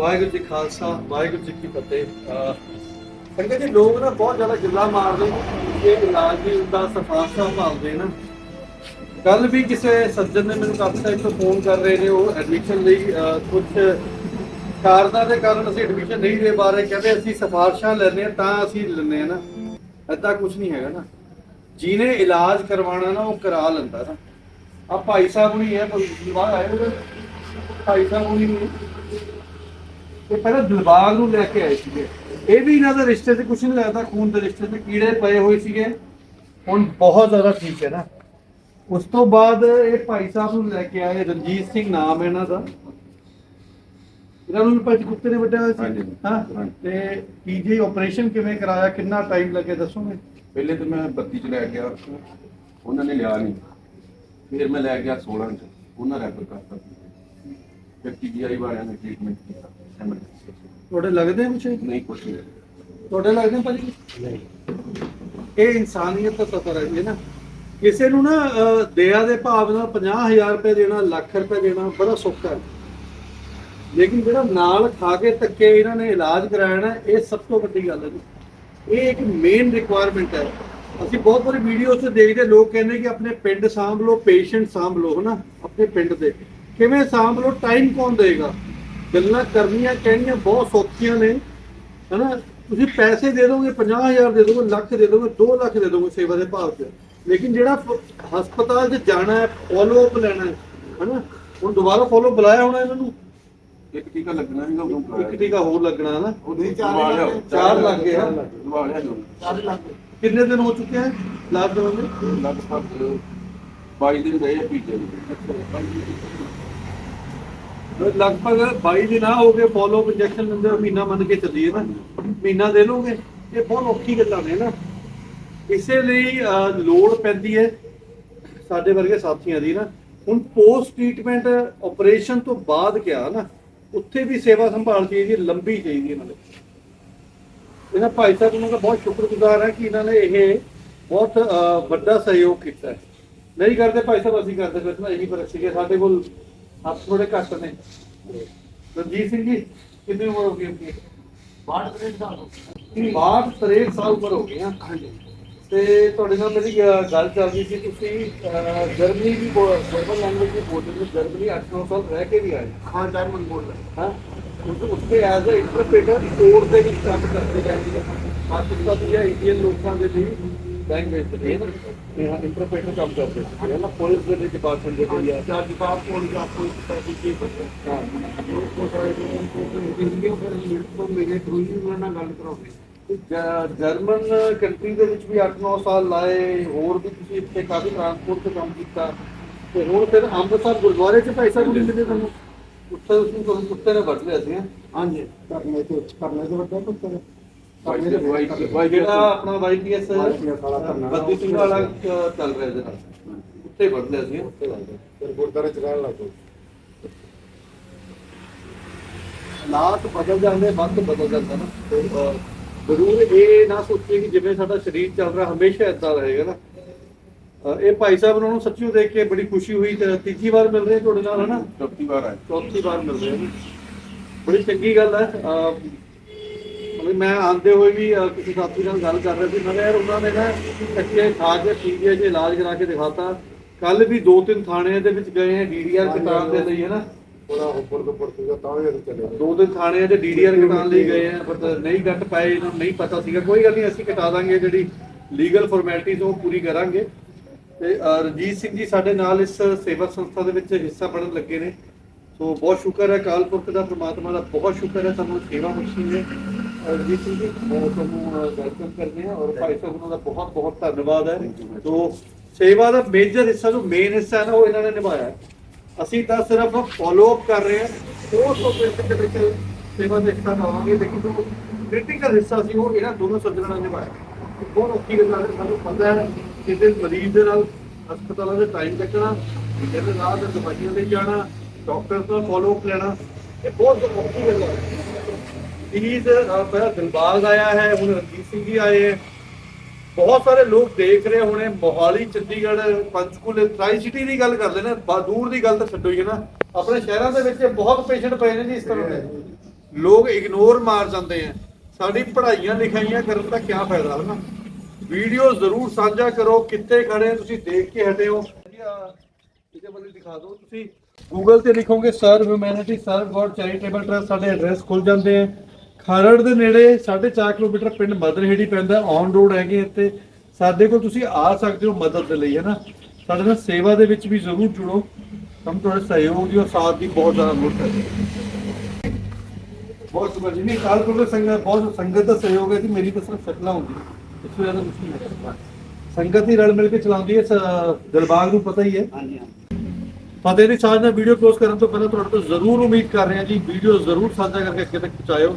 ਵਾਹਿਗੁਰੂ ਜੀ ਖਾਲਸਾ, ਵਾਹਿਗੁਰੂ ਜੀ ਕੀ ਫਤਿਹ। ਸੰਗਤ ਜੀ, ਲੋਕ ਨਾ ਬਹੁਤ ਜ਼ਿਆਦਾ ਗੱਲਾਂ ਮਾਰਦੇ ਨੇ, ਇਹ ਇਲਾਜ ਵੀ ਹੁੰਦਾ ਸਫਾਰਸ਼ਾਂ ਭਾਲਦੇ ਨਾ। ਕੱਲ ਵੀ ਕਿਸੇ ਸੱਜਣ ਨੇ ਮੈਨੂੰ ਕਾਫੀ ਟਾਈਮ ਤੋਂ ਫੋਨ ਕਰ ਰਹੇ ਨੇ, ਉਹ ਐਡਮਿਸ਼ਨ ਲਈ ਕੁਝ ਕਾਰਨਾਂ ਦੇ ਕਾਰਨ ਅਸੀਂ ਐਡਮਿਸ਼ਨ ਨਹੀਂ ਦੇ ਪਾ ਰਹੇ, ਕਹਿੰਦੇ ਅਸੀਂ ਸਫਾਰਸ਼ਾਂ ਲੈਣੇ ਆ ਤਾਂ ਅਸੀਂ ਲੈਣੇ ਆ ਨਾ। ਐਦਾਂ ਕੁਝ ਨਹੀਂ ਹੈਗਾ ਨਾ। ਜਿਹਨੇ ਇਲਾਜ ਕਰਵਾਉਣਾ ਨਾ, ਉਹ ਕਰਾ ਲੈਂਦਾ ਨਾ। ਆ ਭਾਈ ਸਾਹਿਬ ਨਹੀਂ ਹੈ ਕੋਈ ਦਿਲਬਾਗ ਆਏ ਹੋਏ ਭਾਈ ਸਾਹਿਬ ਨਹੀਂ ਇਹ ਪਹਿਲਾਂ ਦਿਲਬਾਗ ਨੂੰ ਲੈ ਕੇ ਆਏ ਸੀਗੇ। ਇਹ ਵੀ ਇਹਨਾਂ ਦੇ ਰਿਸ਼ਤੇ ਤੇ ਕੁਝ ਨਹੀਂ ਲੱਗਦਾ ਖੂਨ ਦੇ ਰਿਸ਼ਤੇ ਤੇ ਕੀੜੇ ਪਏ ਹੋਏ ਸੀਗੇ। ਹੁਣ ਬਹੁਤ ਜ਼ਿਆਦਾ ਠੀਕ ਹੈ ਨਾ। ਉਸ ਤੋਂ ਬਾਅਦ ਇਹ ਭਾਈ ਸਾਹਿਬ ਨੂੰ ਲੈ ਕੇ ਆਏ ਰਣਜੀਤ ਸਿੰਘ ਨਾਮ ਹੈ ਇਹਨਾਂ ਦਾ। ਇਹਨਾਂ ਨੂੰ ਭਾਈ ਕੁੱਤੇ ਨੇ ਹੋਇਆ ਹਾਂਜੀ। ਸੀ ਹਾਂ ਤੇ ਪੀਜੀ ਆਪਰੇਸ਼ਨ ਕਿਵੇਂ ਕਰਾਇਆ ਕਿੰਨਾ ਟਾਈਮ ਲੱਗੇ ਦੱਸੋਗੇ? ਪਹਿਲੇ ਤਾਂ ਮੈਂ 32 ਚ ਲੈ ਗਿਆ ਉਹਨਾਂ ਨੇ ਲਿਆ ਨਹੀਂ ਫਿਰ ਮੈਂ ਲੈ ਗਿਆ 16 ਚ ਉਹਨਾਂ ਰੈਫਰ ਕਰਤਾ। ਫਿਰ ਪੀਜੀਆਈ ਵਾਲਿਆਂ ਨੇ ਟ੍ਰੀਟਮੈਂਟ ਕੀਤਾ। ਐਮਰਜੈਂਸੀ ਤੁਹਾਡੇ ਲੱਗਦੇ ਕੁਛ? ਨਹੀਂ ਕੁਛ ਨਹੀਂ। ਤੁਹਾਡੇ ਲੱਗਦੇ ਭਾਜੀ? ਨਹੀਂ। ਇਹ ਇਨਸਾਨੀਅਤ ਦਾ ਸਫਰ ਹੈ ਜੀ ਨਾ। ਕਿਸੇ ਨੂੰ ਨਾ ਅਹ, ਦਇਆ ਦੇ ਭਾਵ ਨਾਲ 50000 ਰੁਪਏ ਦੇਣਾ ਲੱਖ ਰੁਪਏ ਦੇਣਾ ਬੜਾ ਸੌਖਾ ਹੈ। ਲੇਕਿਨ ਜਿਹੜਾ ਨਾਲ ਖਾ ਕੇ ਧੱਕੇ ਇਹਨਾਂ ਨੇ ਇਲਾਜ ਕਰਾਇਆ ਇਹ ਸਭ ਤੋਂ ਵੱਡੀ ਗੱਲ ਹੈ ਜੀ। ਇਹ ਇੱਕ ਮੇਨ ਰਿਕੁਆਇਰਮੈਂਟ ਹੈ। ਅਸੀਂ ਬਹੁਤ ਵਾਰੀ ਵੀਡੀਓਜ਼ 'ਚ ਦੇਖਦੇ ਲੋਕ ਕਹਿੰਦੇ ਕਿ ਆਪਣੇ ਪਿੰਡ ਸਾਂਭ ਲਓ ਪੇਸ਼ੈਂਟ ਸਾਂਭ ਲਓ ਹਨਾ? ਆਪਣੇ ਪਿੰਡ ਦੇ। ਕਿਵੇਂ ਸਾਂਭ ਲਓ ਟਾਈਮ ਕੌਣ ਦੇਗਾ ਗੱਲਾਂ ਕਰਨੀਆਂ ਕਹਿਣੀਆਂ ਬਹੁਤ ਸੌਖੀਆਂ ਨੇ। ਹਨਾ? ਤੁਸੀਂ ਪੈਸੇ ਦੇ ਦੋਗੇ 50000 ਦੇ ਦੋਗੇ ਲੱਖ ਦੇ ਦੋਗੇ 2 ਲੱਖ ਦੇ ਦੋਗੇ ਸੇਵਾ ਦੇ ਭਾਵ 'ਚ ਲੇਕਿਨ ਜਿਹੜਾ ਹਸਪਤਾਲ 'ਚ ਜਾਣਾ ਹੈ ਫੋਲੋ ਅਪ ਲੈਣਾ ਹੈ ਹਨਾ? ਹੁਣ ਦੁਬਾਰਾ ਫੋਲੋ ਬੁਲਾਇਆ ਹੋਣਾ ਇਹਨਾਂ ਨੂੰ? ਇੱਕ ਟੀਕਾ ਲੱਗਣਾ ਵੀ ਉਹ ਇੱਕ ਟੀਕਾ ਹੋਰ ਲੱਗਣਾ ਨਾ ਉਹ ਨਹੀਂ ਚਾਰ ਲੱਗ ਚਾਰ ਲੱਗ ਗਏ ਆ। ਦਵਾ ਲਿਆ ਜੋ। ਕਿੰਨੇ ਦਿਨ ਹੋ ਚੁੱਕੇ ਹੈ ਲਾਸਟ ਦਵਾਈ ਲਗਭਗ 22 ਦਿਨ ਰਹੇ ਪੀਜੇ ਲਗਭਗ 22 ਦਿਨ ਆ ਹੋ ਗਏ ਫੋਲੋ ਅਪ ਇੰਜੈਕਸ਼ਨ ਲੈਂਦੇ ਹੋ ਮਹੀਨਾ ਮੰਨ ਕੇ ਚੱਲੀਏ ਨਾ। ਮਹੀਨਾ ਦੇ ਲੋਗੇ ਇਹ ਬਹੁਤ ਔਖੀ ਗੱਲਾਂ ਨੇ ਨਾ। ਇਸੇ ਲਈ ਲੋੜ ਪੈਂਦੀ ਹੈ ਸਾਡੇ ਵਰਗੇ ਸਾਥੀਆਂ ਦੀ ਨਾ। ਹੁਣ ਪੋਸਟ ਟ੍ਰੀਟਮੈਂਟ ਆਪਰੇਸ਼ਨ ਤੋਂ ਬਾਅਦ ਕਿਹਾ ਨਾ ਉੱਥੇ ਵੀ ਸੇਵਾ ਸੰਭਾਲ ਚਾਹੀਦੀ ਹੈ, ਲੰਬੀ ਚਾਹੀਦੀ ਹੈ ਇਹਨਾਂ ਦੇ। ਇਹਨਾਂ ਭਾਈ ਸਾਹਿਬ ਨੂੰ ਦਾ ਬਹੁਤ ਸ਼ੁਕਰਗੁਜ਼ਾਰ ਹੈ ਕਿ ਇਹਨਾਂ ਨੇ ਇਹ ਬਹੁਤ ਵੱਡਾ ਸਹਿਯੋਗ ਕੀਤਾ ਨਹੀਂ ਕਰਦੇ ਭਾਈ ਸਾਹਿਬ ਅਸੀਂ ਕਰਦੇ ਫਿਰ ਨਾ ਇਹੀ ਫ਼ਰਕ ਸੀਗੇ ਸਾਡੇ ਕੋਲ। ਹੱਥ ਥੋੜੇ ਘੱਟ ਨੇ। ਰਣਜੀਤ ਸਿੰਘ ਜੀ ਕਿੰਨੀ ਉਮਰ ਹੋ ਗਈ ਆਪਣੀ? 62 63 ਸਾਲ ਉਮਰ ਹੋ ਗਈ ਹਾਂ ਤੇ ਤੁਹਾਡੇ ਨਾਲ ਮੇਰੀ ਗੱਲ ਚੱਲ ਰਹੀ ਸੀ ਤੁਸੀਂ ਜਰਮਨੀ ਵੀ ਜਰਮਨ ਲੈਂਗੁਏਜ ਵੀ ਬੋਲਦੇ ਹੋ ਜਰਮਨੀ 8-9 ਸਾਲ ਰਹਿ ਕੇ ਵੀ ਆਏ। ਹਾਂ ਜਰਮਨ ਬੋਲ ਹਾਂ? ਉੱਥੇ ਐਜ਼ ਅ ਇੰਟਰਪ੍ਰੀਟਰ ਕੋਰਟ ਦੇ ਵਿੱਚ ਕੰਮ ਕਰਦੇ ਜਾਂਦੇ ਨੇ। ਪਾਕਿਸਤਾਨ ਜਾਂ ਇੰਡੀਅਨ ਲੋਕਾਂ ਦੇ ਲਈ ਨਾ ਨਾ ਜ- ਜਰਮਨ ਕੰਟਰੀ ਦੇ ਵਿੱਚ ਵੀ 8-9 ਸਾਲ ਲਾਏ। ਹੋਰ ਵੀ ਤੁਸੀਂ ਇੱਥੇ ਕਾਫੀ ਟਰਾਂਸਪੋਰਟ ਤੇ ਕੰਮ ਕੀਤਾ। ਤੇ ਹੁਣ ਫਿਰ ਅੰਮ੍ਰਿਤਸਰ ਗੁਰਦੁਆਰੇ 'ਚ ਪੈਸਾ ਵੀ ਮਿਲਦੇ ਤੁਹਾਨੂੰ? ਉੱਥੇ ਤੁਸੀਂ ਤੁਹਾਨੂੰ ਕੁੱਤੇ ਨੇ ਵੱਢ ਲਿਆ ਸੀ? ਹਾਂਜੀ। ਕਰਨੇ ਤੇ ਕਰਨੇ ਤੇ ਵੱਡਾ ਵਾਈ ਜਿਹੜਾ ਆਪਣਾ ਵਾਈਪੀਐਸ YPS ਵਾਲਾ ਕਰਨਾ। ਬੱਦੀ ਸਿੰਘ ਵਾਲਾ ਅਹ, ਚੱਲ ਰਿਹਾ ਇਹਦੇ ਨਾਲ। ਉੱਥੇ ਵੱਢ ਲਿਆ ਸੀ ਹੈਂ? ਫਿਰ ਗੁਰਦਾਰੇ ਚ ਰਹਿਣ ਲੱਗ ਗਏ। ਹਾਲਾਤ ਬਦਲ ਜਾਂਦੇ ਵਕਤ ਬਦਲ ਜਾਂਦਾ ਨਾ। ਤੇ, ਅਹ, ਜ਼ਰੂਰ ਇਹ ਨਾ ਸੋਚੀਏ ਕਿ ਜਿਵੇਂ ਸਾਡਾ ਸਰੀਰ ਚੱਲ ਰਿਹਾ ਹਮੇਸ਼ਾ ਇਦਾਂ ਰਹੇਗਾ ਨਾ। ਅਹ, ਇਹ ਭਾਈ ਸਾਹਿਬ ਨੂੰ ਸੱਚੀ ਓ ਦੇਖ ਕੇ ਬੜੀ ਖੁਸ਼ੀ ਹੋਈ ਤੇ ਤੀਜੀ ਵਾਰ ਮਿਲ ਰਹੇ ਤੁਹਾਡੇ ਨਾਲ ਹਨਾ? ਚੌਥੀ ਵਾਰ ਆਏ। ਚੌਥੀ ਵਾਰ ਮਿਲ ਰਹੇ ਨੇ। ਬੜੀ ਚੰਗੀ ਗੱਲ ਹੈ। ਅਹ, ਮਤਲਬ ਮੈਂ ਆਂਦੇ ਹੋਏ ਵੀ ਅਹ, ਕਿਸੇ ਸਾਥੀ ਨਾਲ ਗੱਲ ਕਰ ਰਿਹਾ ਸੀ। ਮੈਂ ਕਿਹਾ ਯਾਰ ਉਹਨਾਂ ਨੇ ਨਾ ਕੱਚੇ ਖਾ ਕੇ ਪੀਜੀਆਈ 'ਚ ਇਲਾਜ ਕਰਾ ਕੇ ਦਿਖਾਤਾ। ਕੱਲ ਵੀ ਦੋ ਤਿੰਨ ਥਾਣਿਆਂ ਦੇ ਵਿੱਚ ਗਏ ਆ ਡੀਡੀਆਰ ਕਟਾਉਣ ਦੇ ਲਈ ਹੈ ਨਾ ਥੋੜਾ ਉੱਪਰ ਤੋਂ ਉੱਪਰ ਸੀਗਾ ਤਾਂ ਵੀ ਅਸੀਂ ਚਲੇ ਗਏ। ਦੋ ਦਿਨ ਥਾਣਿਆਂ 'ਚ ਡੀਡੀਆਰ ਕਟਾਉਣ ਲਈ ਗਏ ਆ ਬਟ ਨਹੀਂ ਕੱਟ ਪਾਏ ਇਹਨਾਂ ਨੂੰ ਨਹੀਂ ਪਤਾ ਸੀਗਾ। ਕੋਈ ਗੱਲ ਨਹੀਂ ਅਸੀਂ ਕਟਾ ਦਾਂਗੇ ਜਿਹੜੀ ਲੀਗਲ ਫਾਰਮੈਲਿਟੀਜ਼ ਉਹ ਪੂਰੀ ਕਰਾਂਗੇ। ਤੇ ਅਹ, ਰਣਜੀਤ ਸਿੰਘ ਜੀ ਸਾਡੇ ਨਾਲ ਇਸ ਸੇਵਾ ਸੰਸਥਾ ਦੇ ਵਿੱਚ ਹਿੱਸਾ ਬਣਨ ਲੱਗੇ ਨੇ। ਸੋ ਬਹੁਤ ਸ਼ੁਕਰ ਹੈ ਕਾਲ ਪੁਰਖ ਦਾ ਪ੍ਰਮਾਤਮਾ ਦਾ ਬਹੁਤ ਸ਼ੁਕਰ ਹੈ ਸਾਨੂੰ ਸੇਵਾ ਬਖਸ਼ੀ ਹੈ। ਅਹ, ਸਿੰਘ ਜੀ ਬਹੁਤ ਤੁਹਾਨੂੰ ਵੈਲਕਮ ਕਰਦੇ ਹਾਂ ਔਰ ਭਾਈ ਸਾਹਿਬ ਉਹਨਾਂ ਦਾ ਬਹੁਤ ਬਹੁਤ ਧੰਨਵਾਦ ਹੈ। ਸੋ ਸੇਵਾ ਦਾ ਮੇਜਰ ਹਿੱਸਾ ਜੋ ਮੇਨ ਹਿੱਸਾ ਨਾ ਉਹ ਇਹਨਾਂ ਨੇ ਨਿਭਾਇਆ ਅਸੀਂ ਤਾਂ ਸਿਰਫ ਫਾਲੋ ਅਪ ਕਰ ਰਹੇ ਹਾਂ। ਉਹ ਤੋਂ ਦੇ ਵਿੱਚ ਸੇਵਾ ਦੇ ਹਿੱਸਾ ਲਵਾਂਗੇ ਲੇਕਿਨ ਜੋ ਕ੍ਰਿਟੀਕਲ ਹਿੱਸਾ ਸੀ ਉਹ ਇਹਨਾਂ ਦੋਨੋਂ ਸੱਜਣਾਂ ਨੇ ਨਿਭਾਇਆ ਬਹੁਤ ਔਖੀ ਗੱਲ ਹੈ ਸਾਨੂੰ ਪਤਾ ਹੈ ਕਿ ਜੇ ਮਰੀਜ਼ ਦੇ ਨਾਲ ਹਸਪਤਾਲਾਂ ਦੇ ਟਾਈਮ ਲੱਗਣਾ ਇਹਦੇ ਨਾਲ ਦਵਾਈਆਂ ਲਈ ਜਾਣਾ ਡਾਕਟਰ ਤੋਂ ਫਾਲੋ ਅਪ ਲੈਣਾ ਇਹ ਬਹੁਤ ਔਖੀ ਗੱਲ ਹੈ। ਪਲੀਜ਼ ਪਹਿਲਾਂ ਦਿਲਬਾਗ ਆਇਆ ਹੈ, ਹੁਣ ਰਣਜੀਤ ਸਿੰਘ ਜੀ ਆਏ ਹੈ। ਬਹੁਤ ਸਾਰੇ ਲੋਕ ਦੇਖ ਰਹੇ ਹੋਣੇ, ਮੋਹਾਲੀ, ਚੰਡੀਗੜ੍ਹ, ਪੰਚਕੂਲੇ ਟ੍ਰਾਈ ਸਿਟੀ ਦੀ ਗੱਲ ਕਰਦੇ ਨੇ ਬਾ ਦੀ ਗੱਲ ਤਾਂ ਛੱਡੋ ਹੀ ਨਾ। ਆਪਣੇ ਸ਼ਹਿਰਾਂ ਦੇ ਵਿੱਚ ਬਹੁਤ ਪੇਸ਼ੈਂਟ ਪਏ ਨੇ ਜੀ ਇਸ ਤਰ੍ਹਾਂ ਦੇ। ਲੋਕ ਇਗਨੋਰ ਮਾਰ ਜਾਂਦੇ ਆ। ਸਾਡੀ ਪੜ੍ਹਾਈਆਂ ਲਿਖਾਈਆਂ ਕਰਨ ਦਾ ਕੀ ਫਾਇਦਾ ਹੈ ਨਾ ਵੀਡੀਓ ਜ਼ਰੂਰ ਸਾਂਝਾ ਕਰੋ, ਕਿੱਥੇ ਖੜੇ ਤੁਸੀਂ ਦੇਖ ਕੇ ਹਟੇ ਹੋ। ਇਹਦੇ ਵੱਲ ਦਿਖਾ ਦਿਓ। ਤੁਸੀਂ ਗੂਗਲ ਤੇ ਲਿਖੋਗੇ Sarv Humanity Sarv God Charitable Trust ਸਾਡੇ ਐਡਰੈਸ ਖੁੱਲ ਜਾਂਦੇ ਆ। ਖਰੜ ਦੇ ਨੇੜੇ 4.5 ਕਿਲੋਮੀਟਰ ਪਿੰਡ ਮਦਰਹੇੜੀ ਪੈਂਦਾ ਔਨ ਰੋਡ ਹੈਗੇ ਇੱਥੇ। ਸਾਡੇ ਕੋਲ ਤੁਸੀਂ ਆ ਸਕਦੇ ਹੋ ਮਦਦ ਦੇ ਲਈ ਹੈ ਨਾ ਸਾਡੇ ਨਾਲ ਸੇਵਾ ਦੇ ਵਿੱਚ ਵੀ ਜ਼ਰੂਰ ਜੁੜੋ। ਸਾਨੂੰ ਤੁਹਾਡੇ ਸਹਿਯੋਗ ਦੀ ਔਰ ਸਾਥ ਦੀ ਬਹੁਤ ਜ਼ਿਆਦਾ ਲੋੜ ਹੈ। ਬਹੁਤ ਸੁਪਰ ਜੀ। ਨਹੀਂ ਕਾਲ ਕੋਲ ਸੰਗਤ ਬਹੁਤ ਸੰਗਤ ਦਾ ਸਹਿਯੋਗ ਹੈ ਜੀ। ਮੇਰੀ ਤਾਂ ਸਿਰਫ ਸ਼ਕਲਾਂ ਹੁੰਦੀ ਇਸ ਤੋਂ ਜ਼ਿਆਦਾ ਕੁਝ ਨਹੀਂ ਹੈ। ਸੰਗਤ ਹੀ ਰਲ ਮਿਲ ਕੇ ਚਲਾਉਂਦੀ ਹੈ। ਦਿਲਬਾਗ ਨੂੰ ਪਤਾ ਹੀ ਹੈ। ਹਾਂਜੀ ਹਾਂਜੀ। ਫਤਿਹ ਦੀ ਸਾਂਝ ਨਾਲ ਵੀਡੀਓ ਕਲੋਜ਼ ਕਰਨ ਤੋਂ ਪਹਿਲਾਂ ਤੁਹਾਡੇ ਤੋਂ ਜ਼ਰੂਰ ਉਮੀਦ ਕਰ ਰਹੇ ਹਾਂ ਜੀ। ਵੀਡੀਓ ਜ਼ਰੂਰ ਸਾਂਝਾ ਕਰਕੇ ਅੱਗੇ ਤੱਕ ਪਹੁੰਚਾਇਓ।